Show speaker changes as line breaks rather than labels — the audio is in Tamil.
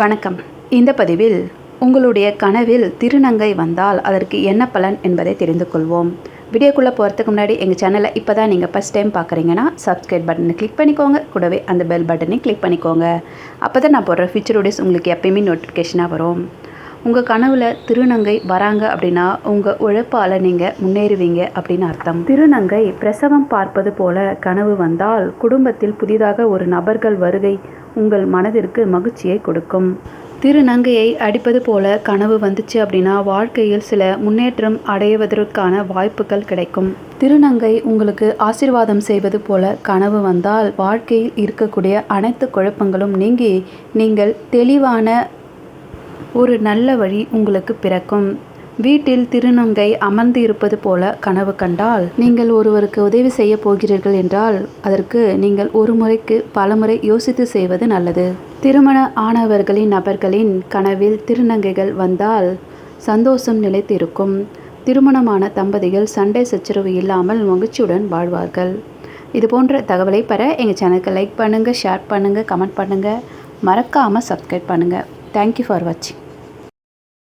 வணக்கம். இந்த பதிவில் உங்களுடைய கனவில் திருநங்கை வந்தால் அதற்கு என்ன பலன் என்பதை தெரிந்து கொள்வோம். வீடியோக்குள்ளே போகிறதுக்கு முன்னாடி எங்கள் சேனலை இப்போ தான் நீங்கள் ஃபஸ்ட் டைம் பார்க்குறீங்கன்னா சப்ஸ்கிரைப் பட்டனை கிளிக் பண்ணிக்கோங்க. கூடவே அந்த பெல் பட்டனை கிளிக் பண்ணிக்கோங்க. அப்போ தான் நான் போடுற ஃபியூச்சர் வீடியோஸ் உங்களுக்கு எப்பயுமே நோட்டிஃபிகேஷனாக வரும். உங்கள் கனவில் திருநங்கை வராங்க அப்படின்னா உங்கள் உழைப்பால் நீங்கள் முன்னேறுவீங்க அப்படின்னு அர்த்தம். திருநங்கை பிரசவம் பார்ப்பது போல கனவு வந்தால் குடும்பத்தில் புதிதாக ஒரு நபர்கள் வருகை உங்கள் மனதிற்கு மகிழ்ச்சியை கொடுக்கும். திருநங்கையை அடிப்பது போல கனவு வந்துச்சு அப்படின்னா வாழ்க்கையில் சில முன்னேற்றம் அடைவதற்கான வாய்ப்புகள் கிடைக்கும். திருநங்கை உங்களுக்கு ஆசீர்வாதம் செய்வது போல கனவு வந்தால் வாழ்க்கையில் இருக்கக்கூடிய அனைத்து குழப்பங்களும் நீங்கி நீங்கள் தெளிவான ஒரு நல்ல வழி உங்களுக்கு பிறக்கும். வீட்டில் திருநங்கை அமர்ந்து இருப்பது போல கனவு கண்டால் நீங்கள் ஒருவருக்கு உதவி செய்ய போகிறீர்கள் என்றால் அதற்கு நீங்கள் ஒரு முறைக்கு பலமுறை யோசித்து செய்வது நல்லது. திருமண ஆனவர்களின் நபர்களின் கனவில் திருநங்கைகள் வந்தால் சந்தோஷம் நிலைத்திருக்கும். திருமணமான தம்பதிகள் சண்டை சச்சரவு இல்லாமல் மகிழ்ச்சியுடன் வாழ்வார்கள். இது போன்ற தகவலை பெற எங்கள் சேனலுக்கு லைக் பண்ணுங்கள் ஷேர் பண்ணுங்கள் கமெண்ட் பண்ணுங்கள் மறக்காமல் சப்ஸ்கிரைப் பண்ணுங்கள் தேங்க்யூ ஃபார் வாட்சிங்